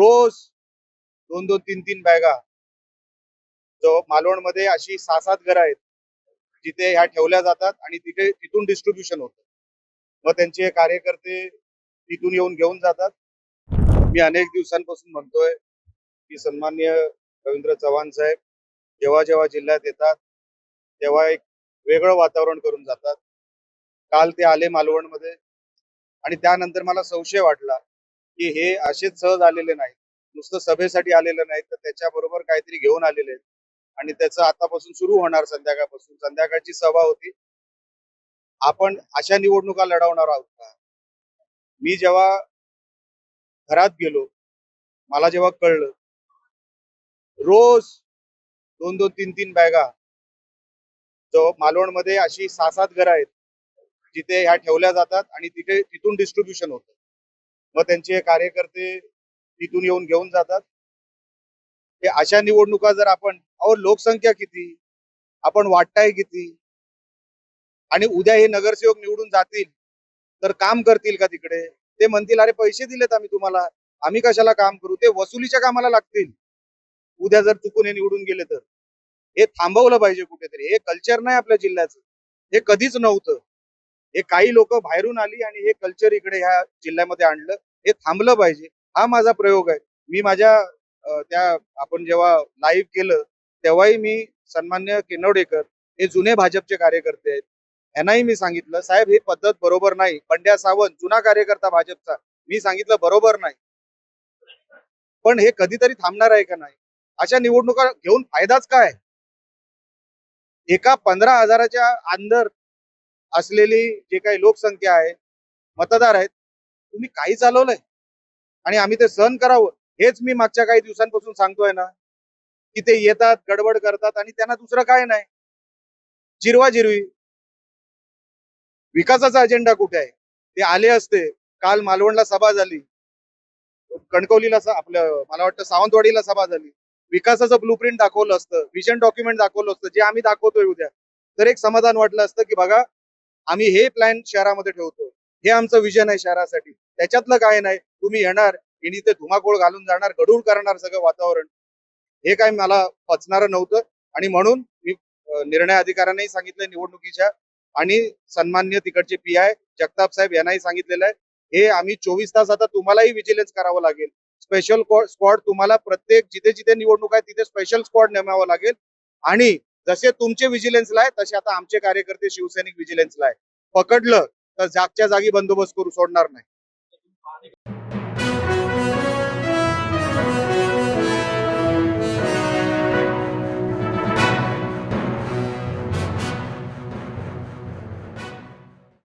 रोज दोन दोन तीन तीन बॅगा जो मालवणमध्ये अशी सहा सात घरं आहेत जिथे ह्या ठेवल्या जातात आणि तिथे तिथून डिस्ट्रीब्युशन होतं. मग त्यांचे कार्यकर्ते तिथून येऊन घेऊन जातात. मी अनेक दिवसांपासून म्हणतोय की सन्मान्य रवींद्र चव्हाण साहेब जेव्हा जेव्हा जिल्ह्यात येतात तेव्हा एक वेगळं वातावरण करून जातात. काल ते आले मालवणमध्ये आणि त्यानंतर मला संशय वाटला की हे असेच सहज आलेले नाहीत. नुसतं सभेसाठी आलेले नाही तर त्याच्याबरोबर काहीतरी घेऊन आलेले आहेत. आणि त्याचं आतापासून सुरू होणार संध्याकाळपासून. संध्याकाळची सभा होती. आपण अशा निवडणुका लढवणार आहोत का? मी जेव्हा घरात गेलो मला जेव्हा कळलं रोज दोन दोन तीन तीन बॅगा जो मालवणमध्ये अशी सहा सात घरं आहेत जिथे ह्या ठेवल्या जातात आणि तिथे तिथून डिस्ट्रीब्युशन होतं. मग त्यांचे कार्यकर्ते तिथून येऊन घेऊन जातात. हे अशा निवडणुका जर आपण अहो लोकसंख्या किती? आपण वाटताय किती? आणि उद्या हे नगरसेवक निवडून जातील तर काम करतील का तिकडे? ते म्हणतील अरे पैसे दिलेत आम्ही तुम्हाला. आम्ही कशाला काम करू? ते वसुलीच्या कामाला लागतील. उद्या जर चुकून हे निवडून गेले तर. हे थांबवलं पाहिजे कुठेतरी. हे कल्चर नाही आपल्या जिल्ह्याचं. हे कधीच नव्हतं. हे काही लोक बाहेरून आली आणि हे कल्चर इकडे ह्या जिल्ह्यामध्ये आणलं. हे थांबलं पाहिजे. हा माझा प्रयोग आहे. मी माझ्या त्या आपण जेव्हा लाईव्ह केलं तेव्हाही मी सन्मान्य किनवडेकर हे जुने भाजपचे कार्यकर्ते आहेत. यांनाही मी सांगितलं साहेब ही पद्धत बरोबर नाही. पंड्या सावंत जुना कार्यकर्ता भाजपचा. मी सांगितलं बरोबर नाही. पण हे कधीतरी थांबणार आहे का नाही? अशा निवडणुका घेऊन फायदाच काय? एका पंधरा हजाराच्या अंदर असलेली जे काही लोकसंख्या आहे मतदार आहेत तुम्ही काही चालवलंय. आणि आम्ही ते सहन करावं हेच मी मागच्या काही दिवसांपासून सांगतोय ना. की ते येतात गडबड करतात आणि त्यांना दुसरं काय नाही. जिरवा जिरवी. विकासाचा अजेंडा कुठे आहे? ते आले असते. काल मालवणला सभा झाली. कणकवलीला आपलं मला वाटतं सावंतवाडीला सभा झाली. विकासाचं ब्लूप्रिंट दाखवलं असतं. विजन डॉक्युमेंट दाखवलं असतं. जे आम्ही दाखवतोय उद्या. तर एक समाधान वाटलं असतं की बघा आम्ही हे प्लॅन शहरामध्ये ठेवतो हे आमचं विजन आहे शहरासाठी. त्याच्यातलं काय नाही तुम्ही येणार आणि ते धुमाकूळ घालून जाणार गडूळ करणार सगळं वातावरण. हे काय मला पचणारं नव्हतं आणि म्हणून मी निर्णय अधिकाऱ्यांनाही सांगितलंय निवडणुकीच्या आणि सन्मान्य तिकडचे पी आय जगताप साहेब यांनाही सांगितलेलं आहे. हे आम्ही चोवीस तास आता तुम्हालाही विजिलन्स करावं लागेल. स्पेशल स्क्वॉड तुम्हाला प्रत्येक जिथे जिथे निवडणूक आहे तिथे स्पेशल स्क्वॉड नेमावं लागेल. आणि जसे तुमचे विजिलन्सला आहे तसे आता आमचे कार्यकर्ते शिवसैनिक विजिलन्सला आहे. पकडलं तर जागच्या जागी बंदोबस्त करू सोडणार नाही.